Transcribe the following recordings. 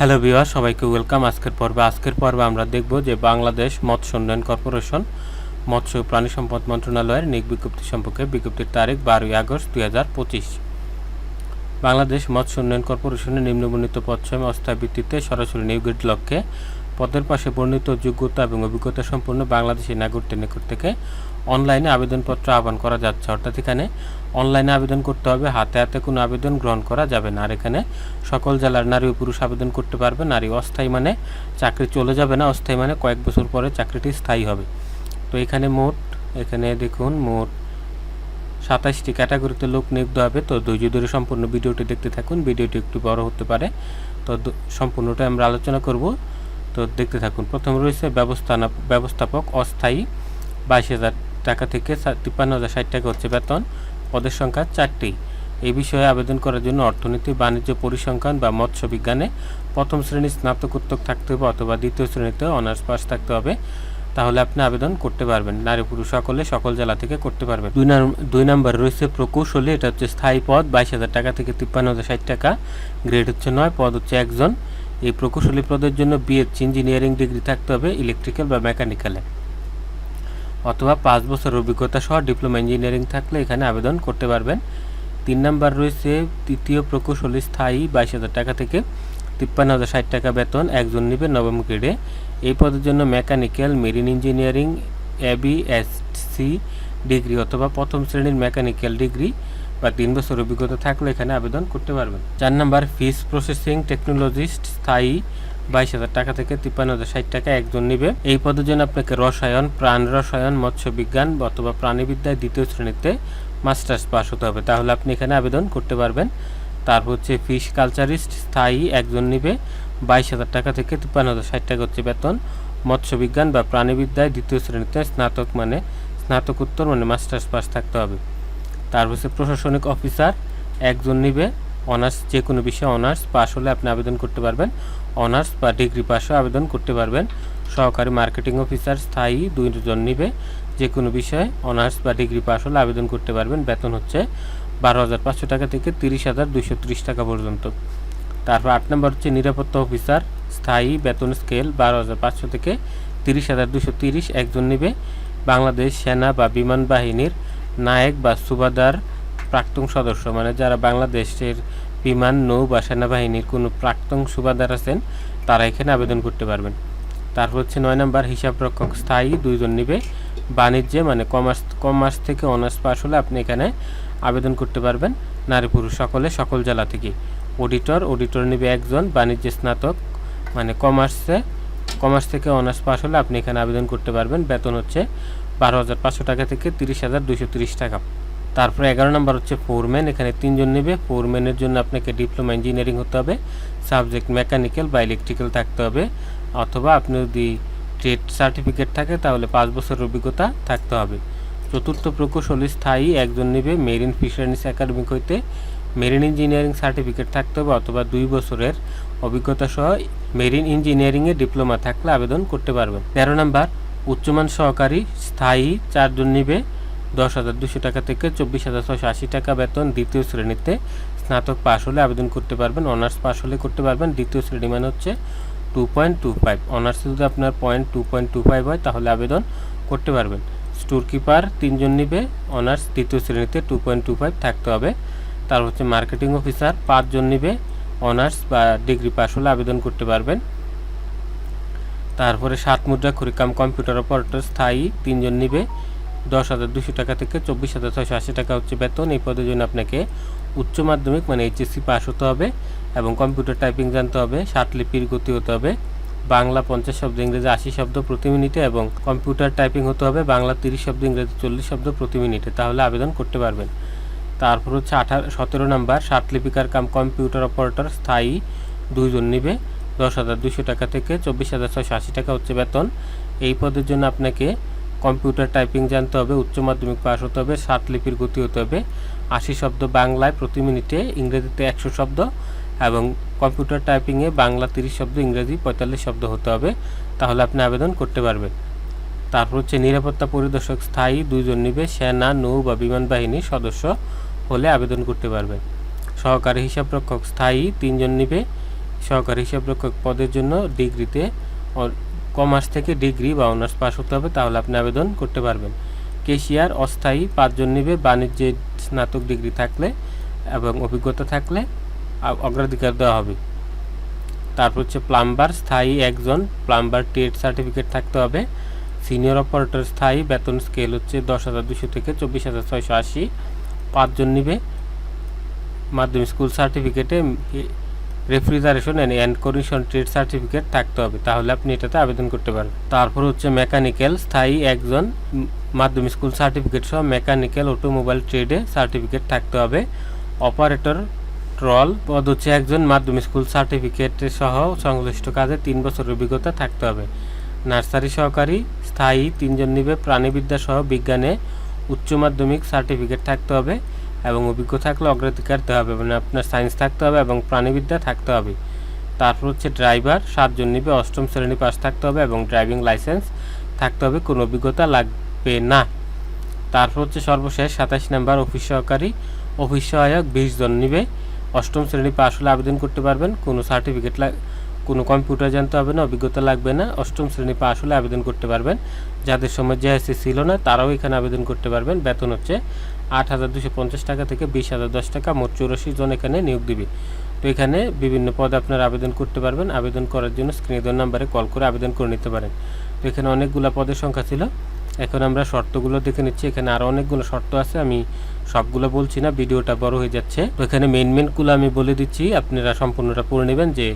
Hello beware সবাইকে welcome. আজকের পর্বে আজকের পর্বে আমরা দেখব যে বাংলাদেশ মৎস্য উন্নয়ন কর্পোরেশন মৎস্য প্রাণী সম্পদ মন্ত্রণালয়ের নিয়োগ বিজ্ঞপ্তি সম্পর্কে বিজ্ঞপ্তির তারিখ বারোই আগস্ট দুই হাজার পঁচিশ। বাংলাদেশ মৎস্য উন্নয়ন কর্পোরেশনের নিম্নবর্ণিত পদসমূহে অস্থায়ী ভিত্তিতে সরাসরি নিয়োগের লক্ষ্যে পদের পাশে বর্ণিত যোগ্যতা এবং অভিজ্ঞতা সম্পন্ন বাংলাদেশি নাগরিকদের নিকট থেকে অনলাইনে আবেদনপত্র আহ্বান করা যাচ্ছে। অর্থাৎ এখানে অনলাইনে আবেদন করতে হবে, হাতে হাতে কোনো আবেদন গ্রহণ করা যাবে না। আর এখানে সকল জেলার নারী ও পুরুষ আবেদন করতে পারবে। নারী অস্থায়ী মানে চাকরি চলে যাবে না, অস্থায়ী মানে কয়েক বছর পরে চাকরিটি স্থায়ী হবে। তো এখানে মোট, এখানে দেখুন মোট সাতাশটি ক্যাটাগরিতে লোক নিয়োগ হবে। তো ধৈর্য ধরে সম্পূর্ণ ভিডিওটি দেখতে থাকুন। ভিডিওটি একটু বড় হতে পারে। তো সম্পূর্ণটা আমরা আলোচনা করব। তো দেখতে থাকুন। প্রথমে রয়েছে ব্যবস্থানা, ব্যবস্থাপক অস্থায়ী বাইশ হাজার টাকা থেকে তিপ্পান্ন হাজার ষাট টাকা হচ্ছে বেতন। পদের সংখ্যা চারটি। এই বিষয়ে আবেদন করার জন্য অর্থনীতি, বাণিজ্য, পরিসংখ্যান বা মৎস্য বিজ্ঞানে প্রথম শ্রেণির স্নাতকোত্তর থাকতে হবে অথবা দ্বিতীয় শ্রেণীতে অনার্স পাস থাকতে হবে। তাহলে আপনি আবেদন করতে পারবেন। নারী পুরুষ সকলে সকল জেলা থেকে করতে পারবেন। দুই নাম- দুই নাম্বার রয়েছে প্রকৌশলী, এটা হচ্ছে স্থায়ী পদ, বাইশ হাজার টাকা থেকে তিপ্পান্ন হাজার ষাট টাকা। গ্রেড হচ্ছে নয়, পদ হচ্ছে একজন। এই প্রকৌশলী পদের জন্য বিএসসি ইঞ্জিনিয়ারিং ডিগ্রি থাকতে হবে, ইলেকট্রিক্যাল বা মেকানিক্যালে। অথবা পাঁচ বছর অভিজ্ঞতা সহ ডিপ্লোমা ইঞ্জিনিয়ারিং থাকলে এখানে আবেদন করতে পারবেন। তিন নাম্বার রয়েছে তৃতীয় প্রকৌশলী স্থায়ী বাইশ হাজার টাকা থেকে তিপ্পান্ন হাজার ষাট টাকা বেতন, একজন নিবে নবম গ্রেডে। এই পদের জন্য মেকানিক্যাল, মেরিন ইঞ্জিনিয়ারিং এবিএসসি ডিগ্রি অথবা প্রথম শ্রেণির মেকানিক্যাল ডিগ্রি বা তিন বছর অভিজ্ঞতা থাকলে এখানে আবেদন করতে পারবেন। চার নাম্বার, ফিস প্রসেসিং টেকনোলজিস্ট স্থায়ী বাইশ হাজার টাকা থেকে তিপ্পান্ন হাজার ষাট টাকা একজন নিবে। এই পদের জন্য আপনাকে রসায়ন, প্রাণ রসায়ন মৎস্য বিজ্ঞান অথবা প্রাণীবিদ্যায় দ্বিতীয় শ্রেণীতে মাস্টার্স পাস হতে হবে। তাহলে আপনি এখানে আবেদন করতে পারবেন। তারপর হচ্ছে ফিশ কালচারিস্ট, স্থায়ী একজন নিবে। বাইশ হাজার টাকা থেকে তিপ্পান্ন হাজার ষাট টাকা হচ্ছে বেতন। মৎস্য বিজ্ঞান বা প্রাণীবিদ্যায় দ্বিতীয় শ্রেণীতে স্নাতক মানে স্নাতকোত্তর মানে মাস্টার্স পাস থাকতে হবে। তারপর হচ্ছে প্রশাসনিক অফিসার, একজন নিবে। অনার্স যে কোনো বিষয়ে অনার্স পাস হলে আপনি আবেদন করতে পারবেন। অনার্স বা ডিগ্রি পাসও আবেদন করতে পারবেন। সহকারী মার্কেটিং অফিসার স্থায়ী দুইজন নিবে। যে কোনো বিষয়ে অনার্স বা ডিগ্রি পাস হলে আবেদন করতে পারবেন। বেতন হচ্ছে বারো হাজার পাঁচশো টাকা থেকে তিরিশ হাজার দুইশো ত্রিশ টাকা পর্যন্ত। তারপর আট নম্বর হচ্ছে নিরাপত্তা অফিসার। স্থায়ী বেতন স্কেল বারো হাজার পাঁচশো থেকে তিরিশ হাজার দুশো তিরিশ একজন নিবে। বাংলাদেশ সেনা বা বিমান বাহিনীর নায়ক বা সুবাদার প্রাক্তন সদস্য মানে যারা বাংলাদেশের বিমান, নৌ বা সেনাবাহিনীর কোনো প্রাক্তন সুবাদার আছেন, তারা এখানে আবেদন করতে পারবেন। তারপর হচ্ছে নয় নম্বর, হিসাব রক্ষক স্থায়ী দুইজন নিবে। বাণিজ্যে মানে কমার্স কমার্স থেকে অনার্স পাস হলে আপনি এখানে আবেদন করতে পারবেন। নারী পুরুষ সকলে, সকল জেলা থেকে। অডিটর অডিটর নিবে একজন, বাণিজ্যে স্নাতক মানে কমার্সে, কমার্স থেকে অনার্স পাস হলে আপনি এখানে আবেদন করতে পারবেন। বেতন হচ্ছে বারো হাজার পাঁচশো টাকা থেকে তিরিশ হাজার দুশো তিরিশ টাকা। তারপরে এগারো নম্বর হচ্ছে ফোরম্যান এখানে তিনজন নেবে। ফোরম্যানের জন্য আপনাকে ডিপ্লোমা ইঞ্জিনিয়ারিং হতে হবে সাবজেক্ট মেকানিক্যাল বা ইলেকট্রিক্যাল থাকতে হবে। অথবা আপনি যদি ট্রেড সার্টিফিকেট থাকে, তাহলে পাঁচ বছর অভিজ্ঞতা থাকতে হবে। চতুর্থ প্রকৌশলী স্থায়ী, একজন নেবে মেরিন ফিশারিজ একাডেমিক হইতে। মেরিন ইঞ্জিনিয়ারিং সার্টিফিকেট থাকতে হবে, অথবা দুই বছরের অভিজ্ঞতা সহ মেরিন ইঞ্জিনিয়ারিংয়ে ডিপ্লোমা থাকলে আবেদন করতে পারবেন। তেরো নম্বর, উচ্চমান সহকারী, স্থায়ী, চারজন নিবে। দশ হাজার দুশো টাকা থেকে চব্বিশ হাজার ছশো আশি টাকা বেতন দ্বিতীয় শ্রেণীতে। স্নাতক পাস হলে আবেদন করতে পারবেন, অনার্স পাস হলে করতে পারবেন। দ্বিতীয় শ্রেণি মানে হচ্ছে টু পয়েন্ট টু ফাইভ। অনার্সে যদি আপনার point two point two five হয়, তাহলে আবেদন করতে পারবেন। স্টোর কিপার তিনজন নিবে, অনার্স দ্বিতীয় শ্রেণীতে টু পয়েন্ট টু ফাইভ থাকতে হবে। তার হচ্ছে মার্কেটিং অফিসার পাঁচজন নিবে, অনার্স বা ডিগ্রি পাস হলে আবেদন করতে পারবেন। তারপরে সাত মুদ্রা খরিকাম কম্পিউটার অপারেটর স্থায়ী তিনজন নিবে দশ হাজার দুশো টাকা থেকে চব্বিশ হাজার ছয়শো আশি টাকা হচ্ছে বেতন। এই পদের জন্য আপনাকে উচ্চ মাধ্যমিক মানে এইচএসসি পাস হতে হবে এবং কম্পিউটার টাইপিং জানতে হবে, ষাট লিপির গতি হতে হবে, বাংলা পঞ্চাশ শব্দ, ইংরেজি আশি শব্দ প্রতি মিনিটে এবং কম্পিউটার টাইপিং হতে হবে, বাংলা তিরিশ শব্দ, ইংরেজি চল্লিশ শব্দ প্রতি মিনিটে। তাহলে আবেদন করতে পারবেন। তারপর হচ্ছে আঠারো, সতেরো নাম্বার, ষাট লিপিকার কাম কম্পিউটার অপারেটর স্থায়ী দুইজন নিবে। দশ হাজার দুশো টাকা থেকে চব্বিশ হাজার ছয়শো আশি টাকা হচ্ছে বেতন। এই পদের জন্য আপনাকে কম্পিউটার টাইপিং জানতে হবে, উচ্চ মাধ্যমিক পাস হতে হবে, ষাট লিপির গতি হতে হবে। আশি শব্দ বাংলায় প্রতি মিনিটে ইংরেজিতে একশো শব্দ এবং কম্পিউটার টাইপিংয়ে বাংলা তিরিশ শব্দ, ইংরেজি পঁয়তাল্লিশ শব্দ হতে হবে। তাহলে আপনি আবেদন করতে পারবেন। তারপর হচ্ছে নিরাপত্তা পরিদর্শক স্থায়ী, দুইজন নিবে, সেনা, নৌ বা বিমান বাহিনীর সদস্য হলে আবেদন করতে পারবেন। সহকারী হিসাবরক্ষক স্থায়ী, তিনজন নিবে। সহকারী হিসাবরক্ষক পদের জন্য ডিগ্রিতে কমার্স থেকে ডিগ্রি বা অনার্স পাস হতে হবে, তাহলে আপনি আবেদন করতে পারবেন। কেশিয়ার অস্থায়ী পাঁচজন নিবে, বাণিজ্যে স্নাতক ডিগ্রি থাকলে এবং অভিজ্ঞতা থাকলে অগ্রাধিকার দেওয়া হবে। তারপর হচ্ছে প্লাম্বার, স্থায়ী একজন, প্লাম্বার ট্রেড সার্টিফিকেট থাকতে হবে। সিনিয়র অপারেটর, স্থায়ী বেতন স্কেল হচ্ছে দশ হাজার দুশো থেকে চব্বিশ হাজার ছয়শো আশি। পাঁচজন নিবে, মাধ্যমিক স্কুল সার্টিফিকেটে refrigeration and air condition trade certificate থাকতে হবে। তাহলে আপনি এটাতে আবেদন করতে পারেন। তারপর হচ্ছে মেকানিক্যাল স্থায়ী একজন মাধ্যমিক স্কুল সার্টিফিকেট সহ মেকানিক্যাল অটোমোবাইল ট্রেডে সার্টিফিকেট থাকতে হবে। অপারেটর ট্রল পদ হচ্ছে একজন মাধ্যমিক স্কুল সার্টিফিকেট সহ সংশ্লিষ্ট কাজে তিন বছর অভিজ্ঞতা থাকতে হবে। নার্সারি সহকারী, স্থায়ী, তিনজন নিবে প্রাণীবিদ্যা সহ বিজ্ঞানে উচ্চ মাধ্যমিক সার্টিফিকেট থাকতে হবে। এবং অভিজ্ঞ থাকলে অগ্রাধিকার দিতে হবে। মানে আপনার সায়েন্স থাকতে হবে এবং প্রাণীবিদ্যা থাকতে হবে। তারপর হচ্ছে ড্রাইভার সাতজন নিবে, অষ্টম শ্রেণি পাস থাকতে হবে এবং ড্রাইভিং লাইসেন্স থাকতে হবে। কোনো অভিজ্ঞতা লাগবে না। তারপর হচ্ছে সর্বশেষ সাতাশ নাম্বার অফিস সহকারী। অফিস সহায়ক বিশ জন নিবে। অষ্টম শ্রেণি পাস হলে আবেদন করতে পারবেন। কোনো সার্টিফিকেট কোনো কম্পিউটার জানতে হবে না, অভিজ্ঞতা লাগবে না, অষ্টম শ্রেণি পাস হলে আবেদন করতে পারবেন। যাদের সময় জেএসসি ছিল না, তারাও এখানে আবেদন করতে পারবেন। বেতন হচ্ছে আট হাজার দুশো পঞ্চাশ টাকা থেকে বিশ হাজার দশ টাকা, মোট চৌরাশি জন এখানে নিয়োগ দিবে। তো এখানে বিভিন্ন পদে আপনারা আবেদন করতে পারবেন। আবেদন করার জন্য স্ক্রিনে নাম্বারে কল করে আবেদন করে নিতে পারেন। তো এখানে অনেকগুলো পদের সংখ্যা ছিল। এখন আমরা শর্তগুলো দেখে নিচ্ছি। এখানে আরও অনেকগুলো শর্ত আছে। আমি সবগুলো বলছি না, ভিডিওটা বড় হয়ে যাচ্ছে। তো এখানে মেন মেনগুলো আমি বলে দিচ্ছি, আপনারা সম্পূর্ণটা পড়ে নেবেন যে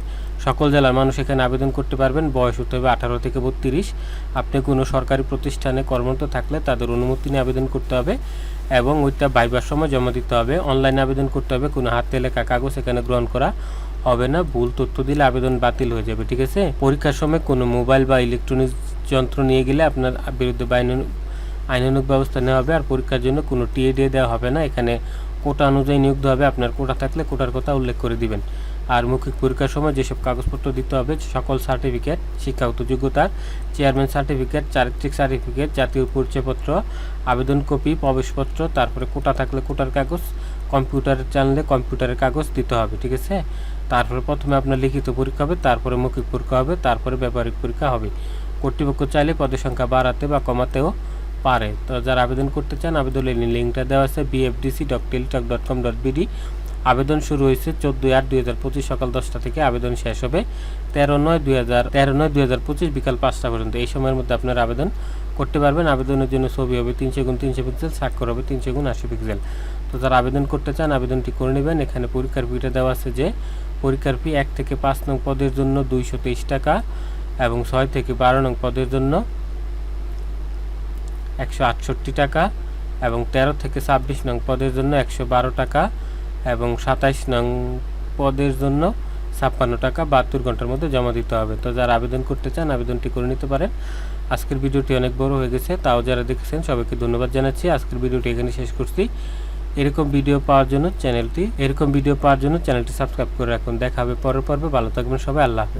সকল জেলার মানুষ এখানে আবেদন করতে পারবেন, বয়স হতে হবে আঠারো থেকে বত্রিশ। আপনি কোনো সরকারি প্রতিষ্ঠানে কর্মরত থাকলে তাদের অনুমতি নিয়ে আবেদন করতে হবে এবং ওইটা বাইবার সময় জমা দিতে হবে। অনলাইনে আবেদন করতে হবে, কোনো হাতে লেখা কাগজ এখানে গ্রহণ করা হবে না, ভুল তথ্য দিলে আবেদন বাতিল হয়ে যাবে, ঠিক আছে? পরীক্ষার সময় কোনো মোবাইল বা ইলেকট্রনিক্স যন্ত্র নিয়ে গেলে আপনার বিরুদ্ধে আইনানুগ আইনানুগ ব্যবস্থা নেওয়া হবে আর পরীক্ষার জন্য কোনো টিএ দিয়ে দেওয়া হবে না। এখানে কোটা অনুযায়ী নিয়োগ হবে। আপনার কোটা থাকলে কোটার কথা উল্লেখ করে দিবেন। আর মৌখিক পরীক্ষার সময় যেসব কাগজপত্র দিতে হবে, সকল সার্টিফিকেট শিক্ষাগত যোগ্যতা চেয়ারম্যান সার্টিফিকেট, চারিত্রিক সার্টিফিকেট, জাতীয় পরিচয়পত্র, আবেদন কপি, প্রবেশপত্র, তারপরে কোটা থাকলে কোটার কাগজ কম্পিউটার জানলে কম্পিউটারের কাগজ দিতে হবে, ঠিক আছে? তারপরে প্রথমে আপনার লিখিত পরীক্ষা হবে, তারপরে মৌখিক পরীক্ষা হবে, তারপরে ব্যবহারিক পরীক্ষা হবে। কর্তৃপক্ষ চাইলে পদের সংখ্যা বাড়াতে বা কমাতেও পারে। তো যারা আবেদন করতে চান, আবেদনের লিঙ্কটা দেওয়া আছে BFDC dot Teletalk dot com dot BD আবেদন শুরু হয়েছে চোদ্দোই আট দুই হাজার পঁচিশ সকাল দশটা থেকে। আবেদন শেষ হবে তেরো নয় দুই হাজার, তেরো নয় দুই হাজার পঁচিশ বিকাল পাঁচটা পর্যন্ত। এই সময়ের মধ্যে আপনারা আবেদন করতে পারবেন। আবেদনের জন্য ছবি হবে তিনশো গুণ তিনশো পিক্সেল, স্বাক্ষর হবে তিনশো গুণ আশি পিক্সেল। তো যারা আবেদন করতে চান, আবেদনটি করে নেবেন। এখানে পরীক্ষার ফিটা দেওয়া আছে যে, পরীক্ষার ফি এক থেকে পাঁচ নং পদের জন্য দুইশো তেইশ টাকা এবং ছয় থেকে বারো নং পদের জন্য একশো আটষট্টি টাকা এবং তেরো থেকে ছাব্বিশ নং পদের জন্য একশো বারো টাকা এবং সাতাইশ নং পদের জন্য ছাপ্পান্ন টাকা বাহাত্তর ঘণ্টার মধ্যে জমা দিতে হবে। তো যারা আবেদন করতে চান, আবেদনটি করে নিতে পারেন। আজকের ভিডিওটি অনেক বড় হয়ে গেছে, তাও যারা দেখেছেন সবাইকে ধন্যবাদ জানাচ্ছি। আজকের ভিডিওটি এখানে শেষ করছি। এরকম ভিডিও পাওয়ার জন্য চ্যানেলটি, এরকম ভিডিও পাওয়ার জন্য চ্যানেলটি সাবস্ক্রাইব করে রাখুন। দেখা হবে পরের পর্বে। ভালো থাকবেন সবাই। আল্লাহ